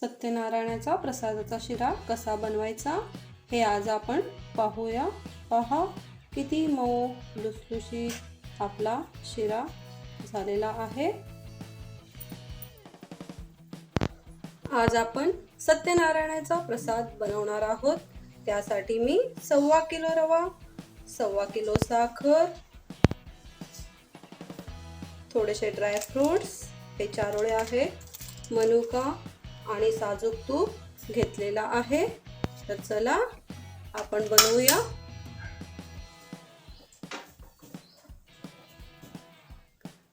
सत्यनारायणाचा प्रसादाचा शिरा कसा बनवायचा हे आज आपण पाहूया. पहा किती मऊ लुसलुशीत आपला शिरा झालेला आहे. आज आपण सत्यनारायणाचा प्रसाद बनवणार आहोत. त्यासाठी मी सव्वा किलो रवा सव्वा किलो साखर थोडेसे ड्रायफ्रूट्स हे चारोळे आहेत मनुका आणि साजूक तूप घेतलेला आहे. तर चला आपण बनवूया.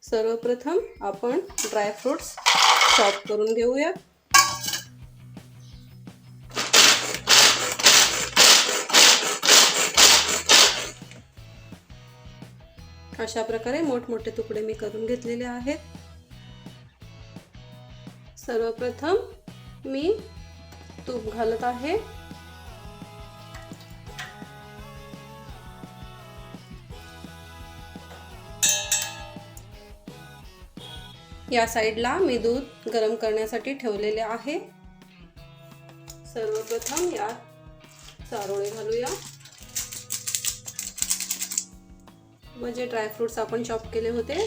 सर्वप्रथम आपण ड्रायफ्रुट्स चॉप करून घेऊया अशा प्रकारे मोठमोठे तुकडे मी करून घेतलेले आहेत. सर्वप्रथम मी तूप घालत आहे. या साईडला मी दूध गरम करण्यासाठी ठेवलेले आहे. सर्वप्रथम या चारोळे घालूया. व जे ड्रायफ्रुट्स आपण चॉप केले होते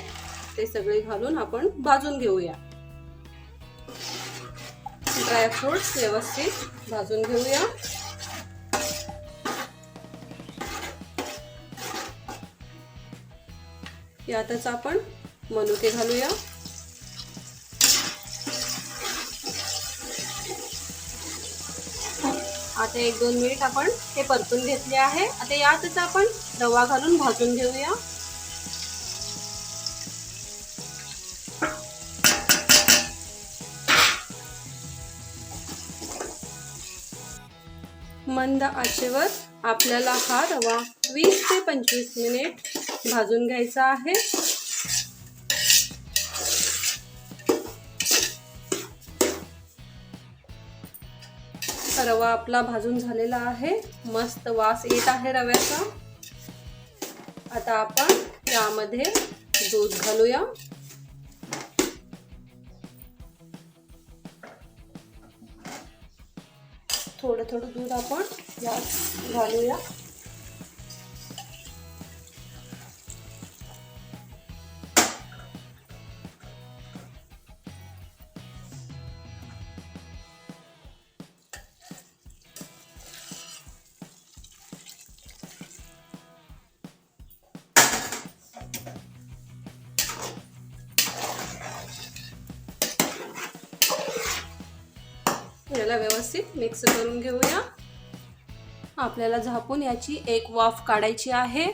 ते सगळे घालून आपण भाजून घेऊया. ड्रायफ्रुट्स व्यवस्थित भाजून घेऊया. यातच आपण मनुके घालूया. आता एक दोन मिनिट आपण हे परतून घेतले आहे. आता यातच आपण रवा घालून भाजून घेऊया. मंद आचेवर आपल्याला हा रवा वीस ते पंचवीस मिनिट भाजून घ्यायचा आहे. रवा आपला भाजून झालेला आहे. मस्त वास येत आहे रव्याचा. आता आपण यामध्ये दूध घालूया. थोडं थोडं दूध आपण यात घालूया. याला व्यवस्थित मिक्स करून घेऊया. आपल्याला झापून याची एक वाफ काढायची आहे.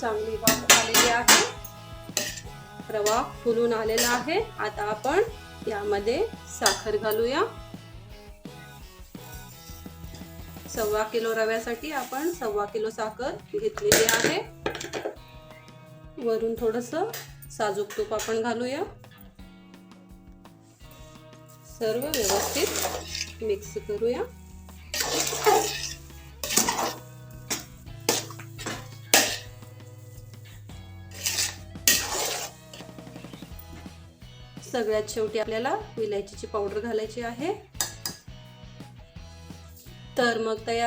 चांगली वाफ आलेली आहे. रवा फुलून आलेला आहे. आता आपण यामध्ये साखर घालूया. सव्वा किलो रव्यासाठी आपण सव्वा किलो साखर घेतलेली आहे. वरून थोडस साजूक तूप आपण घालूया. सर्व व्यवस्थित मिक्स करूया. सगळ्यात शेवटी आपल्याला विलायचीची पावडर घालायची आहे. तर मग तयार